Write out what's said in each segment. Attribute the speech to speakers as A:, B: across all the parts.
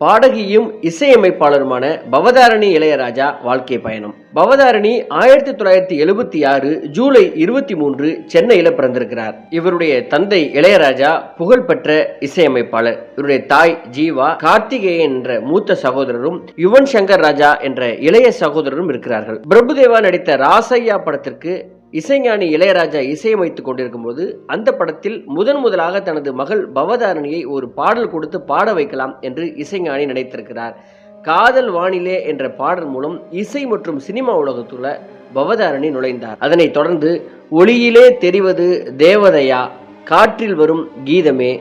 A: பாடகியும் இசையமைப்பாளருமான பவதாரணி இளையராஜா வாழ்க்கை பயணம். பவதாரணி ஆயிரத்தி தொள்ளாயிரத்தி எழுபத்தி ஆறு ஜூலை இருபத்தி மூன்று சென்னையில பிறந்திருக்கிறார். இவருடைய தந்தை இளையராஜா புகழ்பெற்ற இசையமைப்பாளர். இவருடைய தாய் ஜீவா கார்த்திகேயன் என்ற மூத்த சகோதரரும் யுவன் சங்கர் ராஜா என்ற இளைய சகோதரரும் இருக்கிறார்கள். பிரபுதேவா நடித்த ராசையா படத்திற்கு இசைஞானி இளையராஜா இசையமைத்துக் கொண்டிருக்கும் போது அந்த படத்தில் முதன் முதலாக தனது மகள் பவதாரணியை ஒரு பாடல் கொடுத்து பாட வைக்கலாம் என்று இசைஞானி நினைத்திருக்கிறார். காதல் வானிலே என்ற பாடல் மூலம் இசை மற்றும் சினிமா உலகத்துள்ள பவதாரணி நுழைந்தார். அதனைத் தொடர்ந்து ஒளியிலே தெரிவது தேவதையா காற்றில் வரும் கீதமே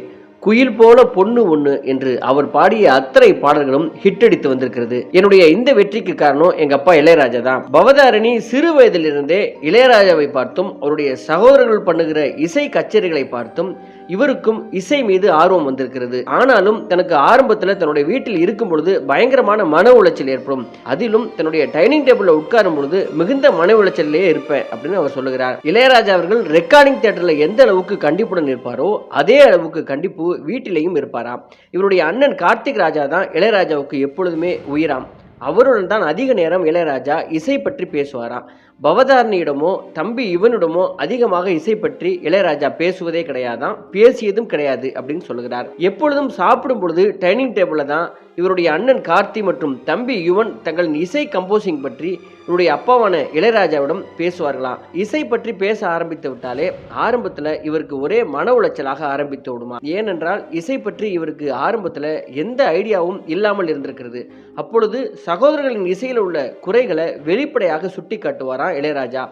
A: குயில் போல பொண்ணு ஒண்ணு என்று அவர் பாடிய அத்தனை பாடல்களும் ஹிட் அடித்து வந்திருக்கிறது. என்னுடைய இந்த வெற்றிக்கு காரணம் எங்க அப்பா இளையராஜா தான். பவதாரணி சிறு வயதிலிருந்தே இளையராஜாவை பார்த்தும் அவருடைய சகோதரர்கள் பண்ணுகிற இசை கச்சேரிகளை பார்த்தும் இவருக்கும் இசை மீது ஆர்வம் வந்திருக்கிறது. ஆனாலும் தனக்கு ஆரம்பத்தில் தன்னுடைய வீட்டில் இருக்கும் பொழுது பயங்கரமான மன உளைச்சல் ஏற்படும். அதிலும் தன்னுடைய டைனிங் டேபிளில் உட்காரும் பொழுது மிகுந்த மன உளைச்சலே இருப்பேன் அப்படின்னு அவர் சொல்லுகிறார். இளையராஜா அவர்கள் ரெக்கார்டிங் தேட்டரில் எந்த அளவுக்கு கண்டிப்புடன் இருப்பாரோ அதே அளவுக்கு கண்டிப்பு வீட்டிலேயும் இருப்பாராம். இவருடைய அண்ணன் கார்த்திக் ராஜா தான் இளையராஜாவுக்கு எப்பொழுதுமே உயிராம். அவருடன் தான் அதிக நேரம் இளையராஜா இசை பற்றி பேசுவாராம். பவதாரணியிடமோ தம்பி இவனிடமோ அதிகமாக இசை பற்றி இளையராஜா பேசுவதே கிடையாதான் பேசியதும் கிடையாது அப்படின்னு சொல்லுகிறார். எப்பொழுதும் சாப்பிடும் பொழுது டைனிங் டேபிளில் தான் இவருடைய அண்ணன் கார்த்தி மற்றும் தம்பி யுவன் தங்களின் இசை கம்போசிங் பற்றி இவருடைய அப்பாவான இளையராஜாவிடம் பேசுவார்களாம் இசை பற்றி பேச ஆரம்பித்து விட்டாலே ஆரம்பத்தில் இவருக்கு ஒரே மன உளைச்சலாக ஆரம்பித்து விடுமா? ஏனென்றால் இசை பற்றி இவருக்கு ஆரம்பத்தில் எந்த ஐடியாவும் இல்லாமல் இருந்திருக்கிறது. அப்பொழுது சகோதரர்களின் இசையில் உள்ள குறைகளை வெளிப்படையாக சுட்டி காட்டுவாராம் இளையராஜா?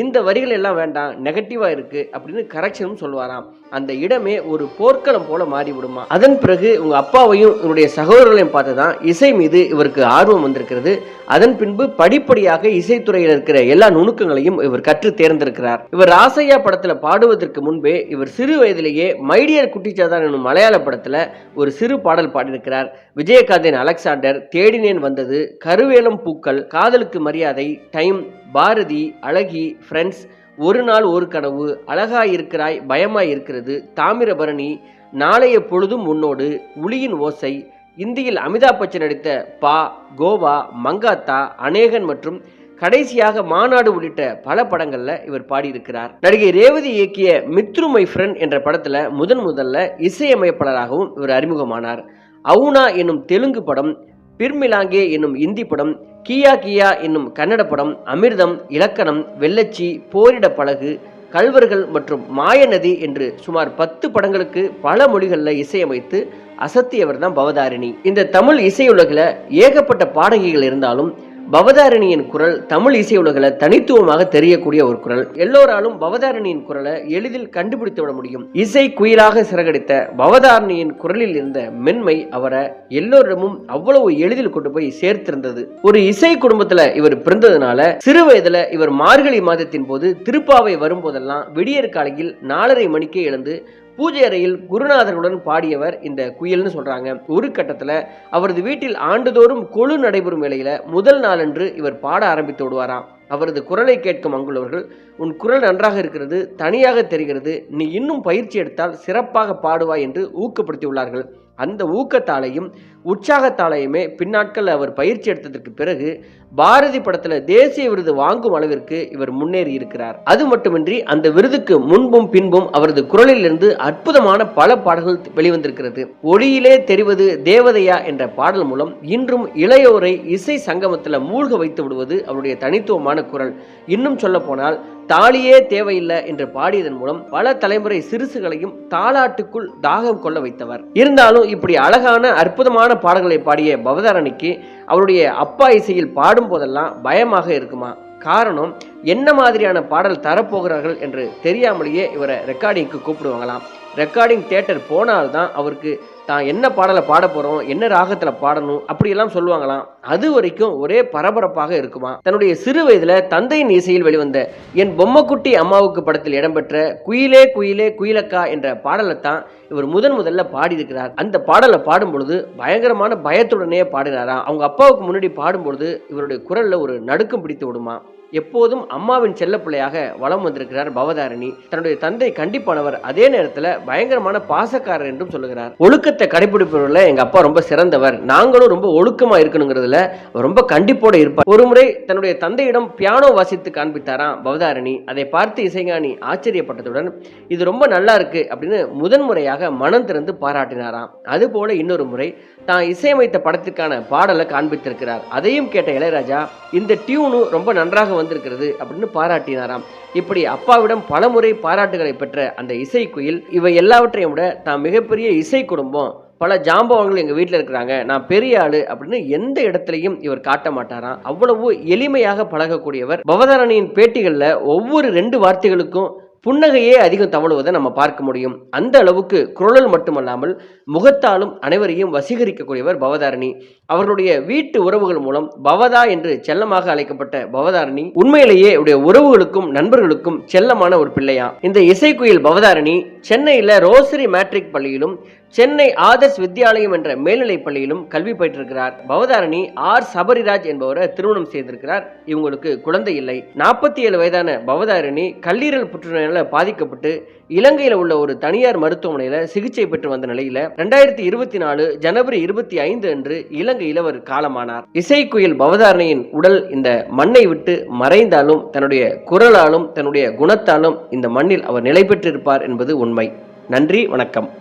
A: இந்த வரிகள் எல்லாம் வேண்டாம் நெகட்டிவாக இருக்கு அப்படின்னு கரெக்ஷனும் சொல்லுவாராம் அந்த இடமே ஒரு போர்க்களம் போல மாறி விடுமா அதன் பிறகு உங்க அப்பாவையும் இவருடைய சகோதரர்களையும் பார்த்து தான் இசை மீது இவருக்கு ஆர்வம் வந்திருக்கிறது. அதன் பின்பு படிப்படியாக இசைத்துறையில் இருக்கிற எல்லா நுணுக்கங்களையும் இவர் கற்று தேர்ந்திருக்கிறார் இவர் ராசையா படத்துல பாடுவதற்கு முன்பே இவர் சிறு வயதிலேயே மைடியர் குட்டிச்சாதான் எனும் மலையாள படத்துல ஒரு சிறு பாடல் பாடியிருக்கிறார். விஜயகாந்தின் அலெக்சாண்டர் தேடினேன் வந்தது கருவேலம் பூக்கள் காதலுக்கு மரியாதை டைம் பாரதி அழகி ஃப்ரெண்ட்ஸ் ஒரு நாள் ஒரு கனவு அழகாய் இருக்கிறாய் பயமாய் இருக்கிறது தாமிரபரணி நாளைய பொழுதும் உன்னோடு உளியின் ஓசை இந்தியில் அமிதாப் பச்சன் நடித்த பா கோவா மங்காத்தா அநேகன் மற்றும் கடைசியாக மாநாடு உள்ளிட்ட பல படங்கள்ல இவர் பாடியிருக்கிறார். நடிகை ரேவதி இயக்கிய மித்ரு மை ஃப்ரெண்ட் என்ற படத்துல முதன் முதல்ல இசையமைப்பாளராகவும் இவர் அறிமுகமானார். அவுனா என்னும் தெலுங்கு படம் பிர்மிலாங்கே என்னும் இந்தி படம் கியா கியா என்னும் கன்னட படம் அமிர்தம் இலக்கணம் வெள்ளச்சி போரிட பழகு கல்வர்கள் மற்றும் மாயநதி என்று சுமார் பத்து படங்களுக்கு பல மொழிகளில் இசையமைத்து அசத்தியவர் தான் பவதாரிணி. இந்த தமிழ் இசையுலகில் ஏகப்பட்ட பாடகிகள் இருந்தாலும் பவதாரணியின் குரல் தமிழ் இசை உலகில் தனித்துவமாக தெரியக்கூடிய ஒரு குரல். எல்லோராலும் பவதாரணியின் குரலை எளிதில் கண்டுபிடித்து விட முடியும். இசை குயிலாக சிறகடித்த பவதாரணியின் குரலில் இருந்த மென்மை அவரை எல்லோரிடமும் அவ்வளவு எளிதில் கொண்டு போய் சேர்த்திருந்தது. ஒரு இசை குடும்பத்துல இவர் பிறந்ததுனால சிறு வயதுல இவர் மார்கழி மாதத்தின் போது திருப்பாவை வரும்போதெல்லாம் விடியற் காலையில் நாலரை மணிக்கே எழுந்து பூஜை அறையில் குருநாதருடன் பாடியவர் இந்த குயில்னு சொல்றாங்க. ஒரு கட்டத்துல அவரது வீட்டில் ஆண்டுதோறும் கொழு நடைபெறும் வேளையில முதல் நாளன்று இவர் பாட ஆரம்பித்து விடுவாராம். அவரது குரலை கேட்கும் அங்குள்ளவர்கள் உன் குரல் நன்றாக இருக்கிறது தனியாக தெரிகிறது நீ இன்னும் பயிற்சி எடுத்தால் சிறப்பாக பாடுவாய் என்று ஊக்கப்படுத்தியுள்ளார்கள். அந்த ஊக்கத்தாலையும் உற்சாகத்தாலையுமே பின்னாட்கள் அவர் பயிற்சி எடுத்ததற்கு பிறகு பாரதி படத்தில் தேசிய விருது வாங்கும் அளவிற்கு இவர் முன்னேறி இருக்கிறார். அது மட்டுமின்றி அந்த விருதுக்கு முன்பும் பின்பும் அவரது குரலிலிருந்து அற்புதமான பல பாடல்கள் வெளிவந்திருக்கிறது. ஒளியிலே தெரிவது தேவதையா என்ற பாடல் மூலம் இன்றும் இளையோரை இசை சங்கமத்தில் மூழ்க வைத்து விடுவது அவருடைய தனித்துவமான குரல். இன்னும் சொல்ல போனால் தாலியே தேவையில்லை என்று பாடியதன் மூலம் பல தலைமுறை சிறுசுகளையும் தாலாட்டுக்குள் தாகம் கொள்ள வைத்தவர். இருந்தாலும் இப்படி அழகான அற்புதமான பாடல்களை பாடிய பவதாரணிக்கு அவருடைய அப்பா இசையில் பாடும் போதெல்லாம் பயமாக இருக்குமா? காரணம் என்ன மாதிரியான பாடல் தரப்போகிறார்கள் என்று தெரியாமலேயே இவரை ரெக்கார்டிங்க்கு கூப்பிடுவாங்களாம். ரெக்கார்டிங் தேட்டர் போனால்தான் அவருக்கு தான் என்ன பாடலை பாட போகிறோம் என்ன ராகத்தில் பாடணும் அப்படியெல்லாம் சொல்லுவாங்களாம். அது வரைக்கும் ஒரே பரபரப்பாக இருக்குமா? தன்னுடைய சிறு வயதில் தந்தையின் இசையில் வெளிவந்த என் பொம்மக்குட்டி அம்மாவுக்கு படத்தில் இடம்பெற்ற குயிலே குயிலே குயிலக்கா என்ற பாடலை தான் இவர் முதன் முதல்ல பாடியிருக்கிறார். அந்த பாடலை பாடும் பொழுது பயங்கரமான பயத்துடனே பாடினாராம். அவங்க அப்பாவுக்கு முன்னாடி பாடும் பொழுது இவருடைய குரலில் ஒரு நடுக்கம் பிடித்து விடுமா எப்போதும் அம்மாவின் செல்லப்பிள்ளையாக வலம் வந்திருக்கிறார் பவதாரணி. தன்னுடைய தந்தை கண்டிப்பானவர் அதே நேரத்தில் பயங்கரமான பாசக்காரர் என்றும் சொல்லுகிறார். ஒழுக்கத்தை கடைபிடிப்பவர்ல எங்க அப்பா ரொம்ப சிறந்தவர். நாங்களும் ரொம்ப ஒழுக்கமா இருக்கணுங்கிறதுல ரொம்ப கண்டிப்போட இருப்பார். ஒருமுறை தன்னுடைய தந்தையிடம் பியானோ வாசித்து காண்பித்தாராம் பவதாரணி. அதை பார்த்து இசைஞானி ஆச்சரியப்பட்டதுடன் இது ரொம்ப நல்லா இருக்கு அப்படின்னு முதன்முறையாக மனம் திறந்து பாராட்டினாராம். அதுபோல இன்னொரு முறை தான் இசையமைத்த படத்திற்கான பாடலை காண்பித்திருக்கிறார். அதையும் கேட்ட இளையராஜா இந்த டியூனு ரொம்ப நன்றாக வந்திருக்கிறது அப்படின்னு பாராட்டினாராம். இப்படி அப்பாவிடம் பலமுறை பாராட்டுகளை பெற்ற அந்த இசைக்குயில் இவை எல்லாவற்றையும் விட தான் மிகப்பெரிய இசை குடும்பம். பல ஜாம்பவான்கள் எங்கள் வீட்டில் இருக்கிறாங்க. நான் பெரிய ஆளு அப்படின்னு எந்த இடத்துலையும் இவர் காட்ட மாட்டாராம். அவ்வளவு எளிமையாக பழகக்கூடியவர். பவதாரணியின் பேட்டிகளில் ஒவ்வொரு ரெண்டு வார்த்தைகளுக்கும் புன்னகையே அதிகம் தவழுவதை நம்ம பார்க்க முடியும். அந்த அளவுக்கு குரல் மட்டுமல்லாமல் முகத்தாலும் அனைவரையும் வசீகரிக்கக்கூடியவர் பவதாரணி. அவர்களுடைய வீட்டு உறவுகள் மூலம் பவதா என்று செல்லமாக அழைக்கப்பட்ட பவதாரணி உண்மையிலேயே உடைய உறவுகளுக்கும் நண்பர்களுக்கும் செல்லமான ஒரு பிள்ளையா இந்த இசைக்குயில் பவதாரணி சென்னையில் ரோசரி மேட்ரிக் பள்ளியிலும் சென்னை ஆதர்ஸ் வித்யாலயம் என்ற மேல்நிலைப் பள்ளியிலும் கல்வி பயிற்றிருக்கிறார். பவதாரணி ஆர். சபரிராஜ் என்பவரை திருமணம் செய்திருக்கிறார். இவங்களுக்கு குழந்தை இல்லை. நாற்பத்தி ஏழு வயதான பவதாரணி கல்லீரல் புற்றுநோயால் பாதிக்கப்பட்டு இலங்கையில் உள்ள ஒரு தனியார் மருத்துவமனையில் சிகிச்சை பெற்று வந்த நிலையில ரெண்டாயிரத்தி இருபத்தி நாலு ஜனவரி இருபத்தி ஐந்து அன்று இலங்கையில் அவர் காலமானார். இசைக்குயில் பவதாரணியின் உடல் இந்த மண்ணை விட்டு மறைந்தாலும் தன்னுடைய குரலாலும் தன்னுடைய குணத்தாலும் இந்த மண்ணில் அவர் நிலை பெற்றிருப்பார் என்பது உண்மை. நன்றி வணக்கம்.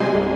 B: You